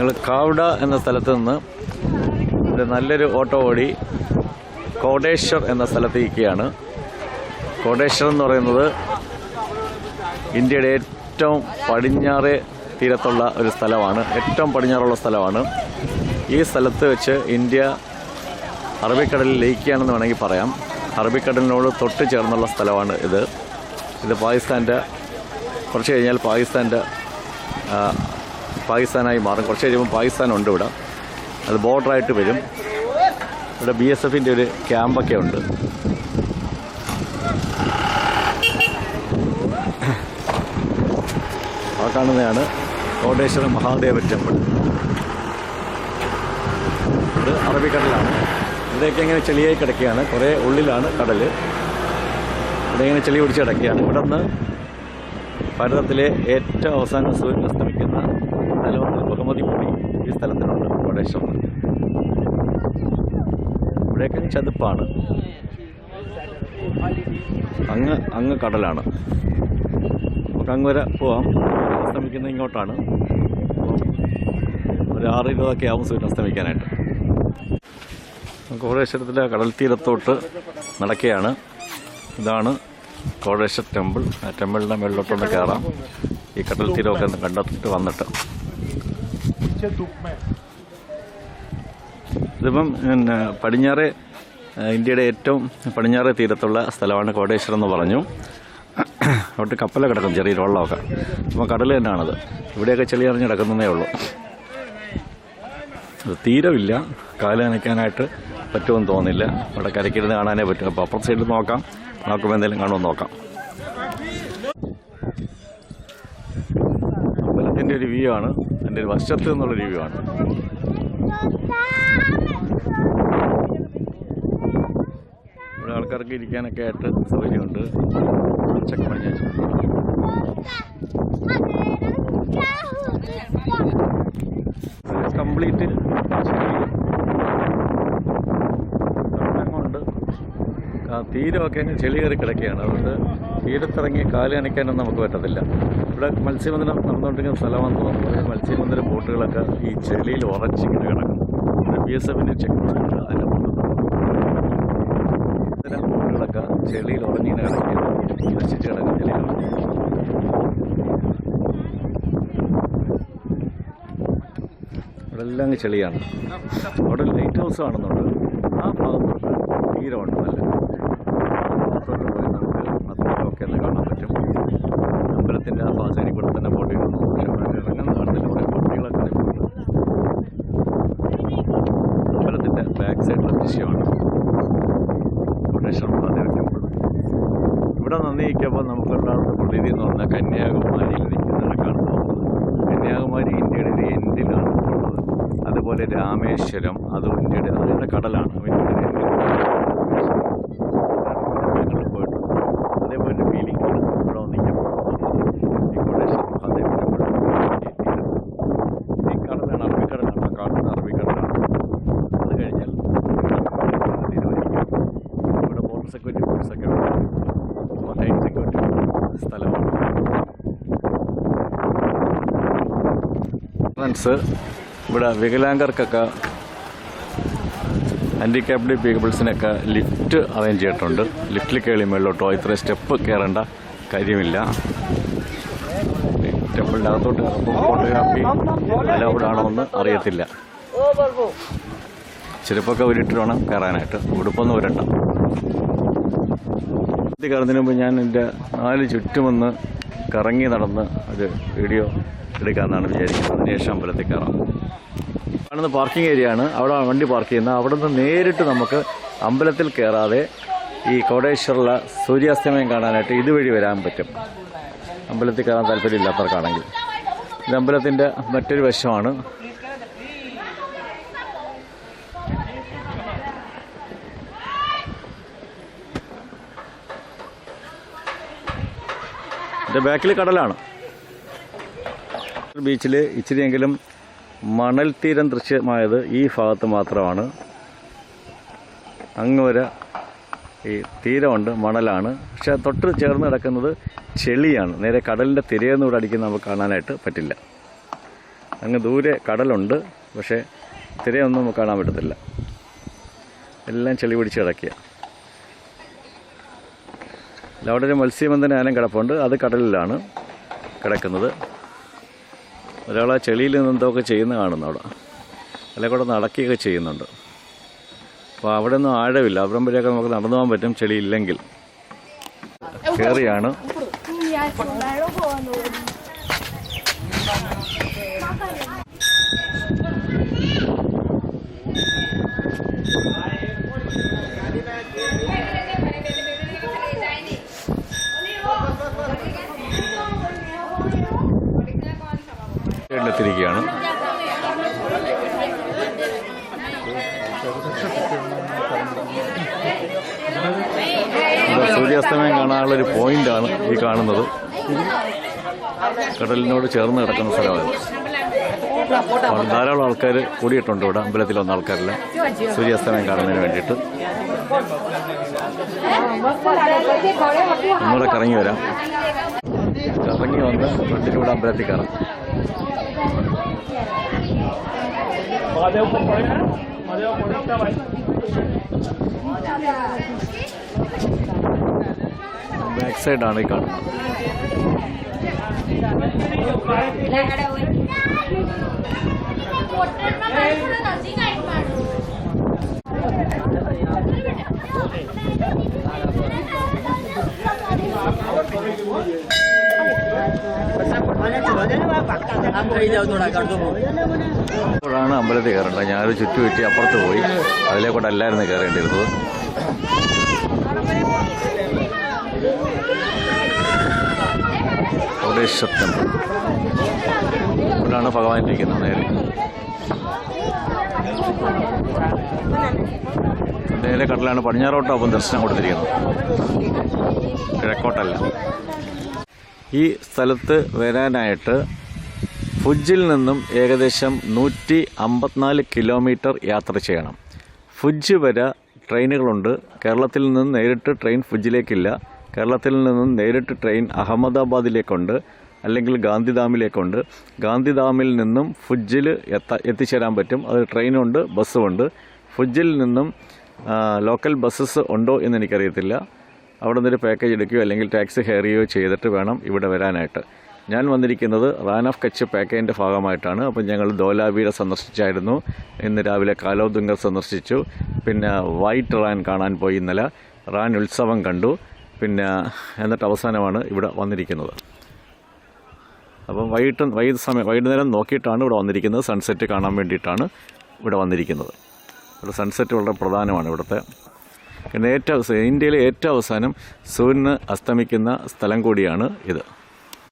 ഞങ്ങൾ കാവ്ഡ എന്ന സ്ഥലത്ത് നിന്ന് നല്ലൊരു ഓട്ടോ ഓടി കോടേശ്വർ എന്ന സ്ഥലത്തേക്കാണ്. കോടേശ്വർ എന്ന് പറയുന്നത് ഇന്ത്യയുടെ ഏറ്റവും പടിഞ്ഞാറ് തീരത്തുള്ള ഒരു സ്ഥലമാണ്. ഏറ്റവും പടിഞ്ഞാറുള്ള സ്ഥലമാണ്. ഈ സ്ഥലത്ത് വെച്ച് ഇന്ത്യ അറബിക്കടലിൽ ലയിക്കുകയാണെന്ന് വേണമെങ്കിൽ പറയാം. അറബിക്കടലിനോട് തൊട്ട് ചേർന്നുള്ള സ്ഥലമാണ് ഇത്. ഇത് പാകിസ്ഥാന്റെ കുറച്ച് കഴിഞ്ഞാൽ പാകിസ്ഥാന്റെ പാകിസ്ഥാനായി മാറും. കുറച്ച് കഴിയുമ്പോൾ പാകിസ്ഥാനുണ്ട് ഇവിടെ. അത് ബോർഡറായിട്ട് വരും. ഇവിടെ ബി എസ് എഫിന്റെ ഒരു ക്യാമ്പൊക്കെ ഉണ്ട്. ആ കാണുന്നതാണ് കോടേശ്വര മഹാദേവ ടെമ്പിൾ. ഇത് അറബിക്കടലാണ്. ഇവിടെയൊക്കെ ഇങ്ങനെ ചെളിയായി കിടക്കുകയാണ്. കുറേ ഉള്ളിലാണ് കടൽ ഇവിടെ ഇങ്ങനെ ചെളി പിടിച്ച് കിടക്കുകയാണ്. ഇവിടെ നിന്ന് ഭാരതത്തിലെ ഏറ്റവും അവസാന സൂര്യൻ അസ്തമിക്കുന്ന സ്ഥലമാണ് ബഹുമതി പൊടി ഈ കോടേശ്വരം ഇവിടെയൊക്കെ ചതുപ്പാണ്. അങ്ങ് അങ്ങ് കടലാണ്. നമുക്ക് അങ്ങ് വരെ പോവാം. അസ്തമിക്കുന്ന ഇങ്ങോട്ടാണ്. ഒരു ആറ് ഇരുപതൊക്കെ ആവും സൂര്യൻ അസ്തമിക്കാനായിട്ട്. കോടേശ്വരത്തിലെ കടൽ തീരത്തോട്ട് നടക്കുകയാണ്. ഇതാണ് കോടേശ്വർ ടെമ്പിൾ. ആ ടെമ്പിളിന്റെ മേളിലോട്ടൊന്ന് കയറാം. ഈ കടൽ തീരമൊക്കെ കണ്ടെത്തിട്ട് വന്നിട്ട്. ഇതിപ്പം പിന്നെ പടിഞ്ഞാറ് ഇന്ത്യയുടെ ഏറ്റവും പടിഞ്ഞാറ് തീരത്തുള്ള സ്ഥലമാണ് കോടേശ്വരം എന്ന് പറഞ്ഞു. അവിടെ കപ്പല കിടക്കും ചെറിയ വെള്ളമൊക്കെ. അപ്പോൾ കടൽ തന്നെയാണത്. ഇവിടെയൊക്കെ ചെളി അറിഞ്ഞ് കിടക്കുന്നതേ ഉള്ളൂ. അത് തീരമില്ല. കാൽ നനയ്ക്കാനായിട്ട് പറ്റുമെന്ന് തോന്നുന്നില്ല. അവിടെ കരയ്ക്കിരുന്ന് കാണാനേ പറ്റും. അപ്പോൾ അപ്പുറത്തെ സൈഡിൽ നോക്കാം. നോക്കുമ്പോൾ എന്തെങ്കിലും കാണുമെന്ന് നോക്കാം. അമ്പലത്തിന്റെ ഒരു വ്യൂ ആണ്. എന്റെ ഒരു വശത്ത് നിന്നുള്ളൊരു വ്യൂ ആണ്. ഇവിടെ ആൾക്കാർക്ക് ഇരിക്കാനൊക്കെ ആയിട്ട് സൗകര്യമുണ്ട്. ഉച്ചയ്ക്ക് പണിഞ്ഞ കംപ്ലീറ്റ് അങ്ങോട്ട് തീരമൊക്കെ അങ്ങ് ചെളി കയറി കിടക്കുകയാണ്. അതുകൊണ്ട് തീരത്തിറങ്ങി കാൽ നനയ്ക്കാനൊന്നും നമുക്ക് പറ്റത്തില്ല. ഇവിടെ മത്സ്യബന്ധനം നടന്നുകൊണ്ടിരിക്കുന്ന സ്ഥലമാണെന്ന് തോന്നുന്നത് മത്സ്യബന്ധന ബോട്ടുകളൊക്കെ ഈ ചെളിയിൽ ഉറച്ചിങ്ങനെ കിടക്കുന്നു. ബി എസ് എഫിന്റെ ചെക്ക് പോസ്റ്റ് അതിന്റെ ഇത്തരം ബോട്ടുകളൊക്കെ ചെളിയിൽ ഉറഞ്ഞിങ്ങനെ കിടക്കുകയാണ് നശിച്ച് കിടക്കുന്ന ചെളികൾ ഇവിടെ എല്ലാം അങ്ങ് ചെളിയാണ്. അവിടെ ലൈറ്റ് ഹൗസ് കാണുന്നുണ്ട്. ആ ഭാഗത്തോട്ട് തീരമുണ്ട് നല്ല ഭാഗത്തോട്ട് പോയി നമുക്ക് അത്രയൊക്കെ ഒന്ന് കാണാൻ പറ്റും. അമ്പലത്തിന്റെ ആ ഭാഗത്തേക്ക് കൂടെ തന്നെ പൊട്ടിയിട്ടുണ്ട് പക്ഷെ അവിടെ ഇറങ്ങുന്ന കാണത്തില്ല കുറേ പൊട്ടികളൊക്കെ അമ്പലത്തിന്റെ ബാക്ക് സൈഡിലെ ദൃശ്യമാണ് കോട്ടേശ്വരം മഹാദേവ ടെമ്പിൾ ഇവിടെ നിന്ന് നിൽക്കുമ്പോൾ നമുക്കുണ്ടാകുന്ന പ്രതീതി എന്ന് പറഞ്ഞാൽ കന്യാകുമാരിയിൽ നിൽക്കുന്നതിനൊക്കെയാണ് പോകുന്നത്. കന്യാകുമാരി ഇന്ത്യയുടെ എൻഡിലാണ് ഉള്ളത്? അതുപോലെ രാമേശ്വരം അതും ഇന്ത്യയുടെ അതിന്റെ കടലാണ്. ഇന്ത്യയുടെ എൻഡിൽ പോയിട്ടുണ്ട് അതേപോലെ ഫീലിംഗ് ഇവിടെ വന്നിരിക്കുമ്പോൾ ഈ കടലാണ് അറബിക്കടലാണ് അത് കഴിഞ്ഞാൽ ഇവിടെ ബോർഡർ സെക്യൂരിറ്റി ഫോഴ്സൊക്കെ ഉണ്ട് ഹൈ സ്ഥലമാണ്. ഫ്രണ്ട്സ് ഇവിടെ വികലാംഗർക്കൊക്കെ ഹാൻഡിക്യാപ്ഡ് പീപ്പിൾസിനൊക്കെ ലിഫ്റ്റ് അറേഞ്ച് ചെയ്തിട്ടുണ്ട്. ലിഫ്റ്റിൽ കയറി മേളിലോട്ടോ. ഇത്ര സ്റ്റെപ്പ് കയറേണ്ട കാര്യമില്ല. ടെമ്പിളിന്റെ അകത്തോട്ട് കയറുമ്പോൾ ഫോട്ടോഗ്രാഫി അലൗഡ് ആണോ എന്ന് അറിയത്തില്ല. ചെരുപ്പൊക്കെ ഉരുട്ടിട്ട് വേണം കയറാനായിട്ട് ഉടുപ്പൊന്നും ഉരണ്ട ഇത് കടന്നതിന് മുമ്പ് ഞാൻ എന്റെ നാല് ചുറ്റുമൊന്ന് കറങ്ങി നടന്ന് ഒരു വീഡിയോ എടുക്കാമെന്നാണ് വിചാരിക്കുന്നത്. അതിനുശേഷം അമ്പലത്തിൽ കയറാം. കാണുന്ന പാർക്കിംഗ് ഏരിയ ആണ്. അവിടെ വണ്ടി പാർക്ക് ചെയ്യുന്നത്. അവിടെ നിന്ന് നേരിട്ട് നമുക്ക് അമ്പലത്തിൽ കയറാതെ ഈ കോടേശ്വറിലെ സൂര്യാസ്തമയം കാണാനായിട്ട് ഇതുവഴി വരാൻ പറ്റും. അമ്പലത്തിൽ കയറാൻ താല്പര്യമില്ലാത്തവർക്കാണെങ്കിൽ. ഇത് അമ്പലത്തിന്റെ മറ്റൊരു വശമാണ്. എന്റെ ബാക്കിൽ കടലാണ്. ബീച്ചിൽ ഇച്ചിരിയെങ്കിലും മണൽ തീരം ദൃശ്യമായത് ഈ ഭാഗത്ത് മാത്രമാണ്. അങ്ങ് വരെ ഈ തീരമുണ്ട് മണലാണ്. പക്ഷെ തൊട്ട് ചേർന്ന് കിടക്കുന്നത് ചെളിയാണ്. നേരെ കടലിന്റെ തിരയെന്ന് ഇവിടെ അടിക്കുന്ന നമുക്ക് കാണാനായിട്ട് പറ്റില്ല. അങ്ങ് ദൂരെ കടലുണ്ട് പക്ഷേ തിരയൊന്നും നമുക്ക് കാണാൻ പറ്റത്തില്ല. എല്ലാം ചെളി പിടിച്ച് കിടക്കുക അവിടെ ഒരു മത്സ്യബന്ധന ആനം കിടപ്പുണ്ട്. അത് കടലിലാണ് കിടക്കുന്നത്. ഒരാൾ ആ ചെളിയിൽ നിന്ന് എന്തൊക്കെ ചെയ്യുന്ന കാണുന്നു അവിടെ. അല്ലെങ്കിൽ കൂടെ നടക്കുകയൊക്കെ ചെയ്യുന്നുണ്ട്. അപ്പോൾ അവിടെ ഒന്നും ആഴമില്ല. അവിടം വരെയൊക്കെ നമുക്ക് നടന്നു പോകാൻ പറ്റും. ചെളി ഇല്ലെങ്കിൽ കയറിയാണ് സൈഡിലെത്തിരിക്കുകയാണ് ഇവിടെ സൂര്യാസ്തമയം കാണാനുള്ള ഒരു പോയിന്റാണ് ഈ കാണുന്നത്. കടലിനോട് ചേർന്ന് കിടക്കുന്ന സ്ഥലമാണ് ധാരാളം ആൾക്കാർ കൂടിയിട്ടുണ്ട് ഇവിടെ അമ്പലത്തിൽ വന്ന ആൾക്കാരെല്ലാം സൂര്യാസ്തമയം കാണുന്നതിന് വേണ്ടിയിട്ട്. ഒന്നുകൂടെ കറങ്ങി വരാം. കറങ്ങി വന്ന് ഫ്രണ്ടിലൂടെ അമ്പലത്തിൽ കയറാം. Valeu, companheira. Valeu, companheira. Até mais. Back side ఆడే కాదు Thank you. ഇപ്പോഴാണ് അമ്പലത്തിൽ കയറേണ്ടത്. ഞാനൊരു ചുറ്റു വെട്ടി അപ്പുറത്ത് പോയി അതിലെ കൂടെ അല്ലായിരുന്നു കയറേണ്ടിയിരുന്നത്. കോടേശ്വർ ടെമ്പിൾ ഇവിടാണ് ഭഗവാൻ ഇരിക്കുന്നത് നേരെ. നേരെ കടലാണ് പടിഞ്ഞാറോട്ടൊപ്പം ദർശനം കൊടുത്തിരിക്കുന്നത്. കിഴക്കോട്ടല്ല. ഈ സ്ഥലത്ത് വരാനായിട്ട് ഫുജിൽ നിന്നും ഏകദേശം നൂറ്റി അമ്പത്തിനാല് കിലോമീറ്റർ യാത്ര ചെയ്യണം. ഫുജ് വരെ ട്രെയിനുകളുണ്ട്. കേരളത്തിൽ നിന്ന് നേരിട്ട് ട്രെയിൻ ഫുജിലേക്കില്ല. കേരളത്തിൽ നിന്നും നേരിട്ട് ട്രെയിൻ അഹമ്മദാബാദിലേക്കുണ്ട് അല്ലെങ്കിൽ ഗാന്ധിധാമിലേക്കുണ്ട്. ഗാന്ധിധാമിൽ നിന്നും ഫുജിൽ എത്ത എത്തിച്ചേരാൻ പറ്റും. അത് ട്രെയിനുണ്ട് ബസ്സുമുണ്ട്. ഫുജിൽ നിന്നും ലോക്കൽ ബസ്സസ് ഉണ്ടോ എന്ന് എനിക്കറിയത്തില്ല. അവിടെ നിന്നൊരു പാക്കേജ് എടുക്കുകയോ അല്ലെങ്കിൽ ടാക്സി ചെയ്യുകയോ ചെയ്തിട്ട് വേണം ഇവിടെ വരാനായിട്ട്. ഞാൻ വന്നിരിക്കുന്നത് റാൻ ഓഫ് കച്ച് പാക്കേജിന്റെ ഭാഗമായിട്ടാണ്. അപ്പോൾ ഞങ്ങൾ ധോലാവീര സന്ദർശിച്ചായിരുന്നു. ഇന്ന് രാവിലെ കാലോദുങ്കർ സന്ദർശിച്ചു. പിന്നെ വൈറ്റ് റാൻ കാണാൻ പോയി ഇന്നലെ. റാൻ ഉത്സവം കണ്ടു. പിന്നെ എന്നിട്ട് അവസാനമാണ് ഇവിടെ വന്നിരിക്കുന്നത്. അപ്പം വൈകിട്ട് വൈകിട്ട് സമയം വൈകുന്നേരം നോക്കിയിട്ടാണ് ഇവിടെ വന്നിരിക്കുന്നത്. സൺസെറ്റ് കാണാൻ വേണ്ടിയിട്ടാണ് ഇവിടെ വന്നിരിക്കുന്നത്. ഇവിടെ സൺസെറ്റ് വളരെ പ്രധാനമാണ് ഇവിടുത്തെ പിന്നെ ഏറ്റവും ഇന്ത്യയിലെ ഏറ്റവും അവസാനം സൂര്യന് അസ്തമിക്കുന്ന സ്ഥലം കൂടിയാണ് ഇത്.